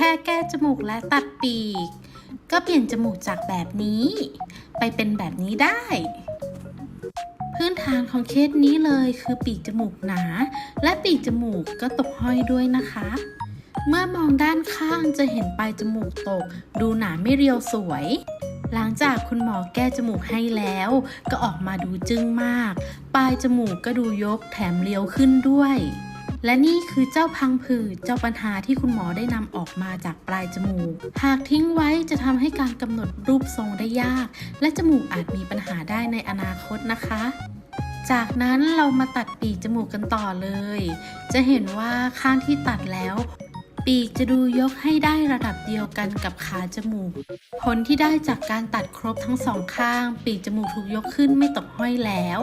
ค่แก้จมูกและตัดปีก ก็เปลี่ยนจมูกจากแบบนี้ ไปเป็นแบบนี้ได้ พื้นฐานของเคสนี้เลยคือปีกจมูกหนา และปีกจมูกก็ตกห้อยด้วยนะคะ เมื่อมองด้านข้างจะเห็นปลายจมูกตก ดูหนาไม่เรียวสวยหลังจากคุณหมอแก้จมูกให้แล้ว ก็ออกมาดูจึ้งมาก ปลายจมูกก็ดูยกแถมเรียวขึ้นด้วย และนี่คือเจ้าพังผืดเจ้าปัญหาที่คุณหมอได้นำออกมาจากปลายจมูก หากทิ้งไว้จะทำให้การกำหนดรูปทรงได้ยาก และจมูกอาจมีปัญหาได้ในอนาคตนะคะจากนั้นเรามาตัดปีกจมูกกันต่อเลย จะเห็นว่าข้างที่ตัดแล้ว ปีกจะดูยกให้ได้ระดับเดียวกันกับขาจมูก ผลที่ได้จากการตัดครบทั้งสองข้าง ปีกจมูกถูกยกขึ้นไม่ตกห้อยแล้ว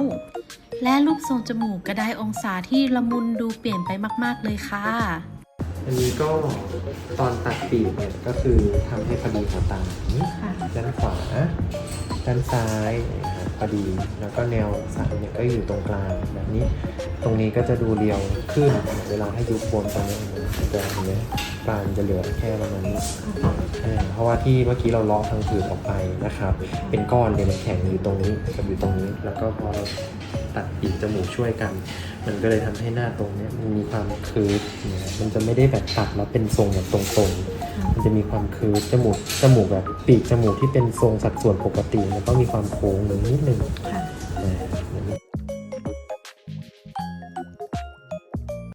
และรูปทรงจมูกก็ได้องศาที่ละมุนดูเปลี่ยนไปมาก ๆ เลยค่ะ อันนี้ก็ตอนตัดปีกเนี่ยก็คือทำให้พอดีหัวตาค่ะด้านขวาด้านซ้ายนะครับ พอดี แล้วก็แนวสันเนี่ยก็อยู่ตรงกลางแบบนี้ ตรงนี้ก็จะดูเรียวขึ้น เวลาให้ยุบบนตรงนี้มันจะเห็นไหมปลายมันจะเหลือแค่ประมาณนี้อ่าเพราะว่าที่เมื่อกี้เราเลาะทางผืนออกไปนะครับ เป็นก้อนเลยมันแข็งอยู่ตรงนี้กับอยู่ตรงนี้ แล้วก็พอเราตัดปีกจมูกช่วยกัน มันก็เลยทำให้หน้าตรงเนี้ยมันมีความคืบเนี่ยมันจะไม่ได้แบบตัดแล้วเป็นทรงแบบตรงๆ มันจะมีความคืบจมูกจมูกแบบปีกจมูกที่เป็นทรงสัดส่วนปกติ มันต้องมีความโค้งหนึ่งนิดนึงค่ะอ่า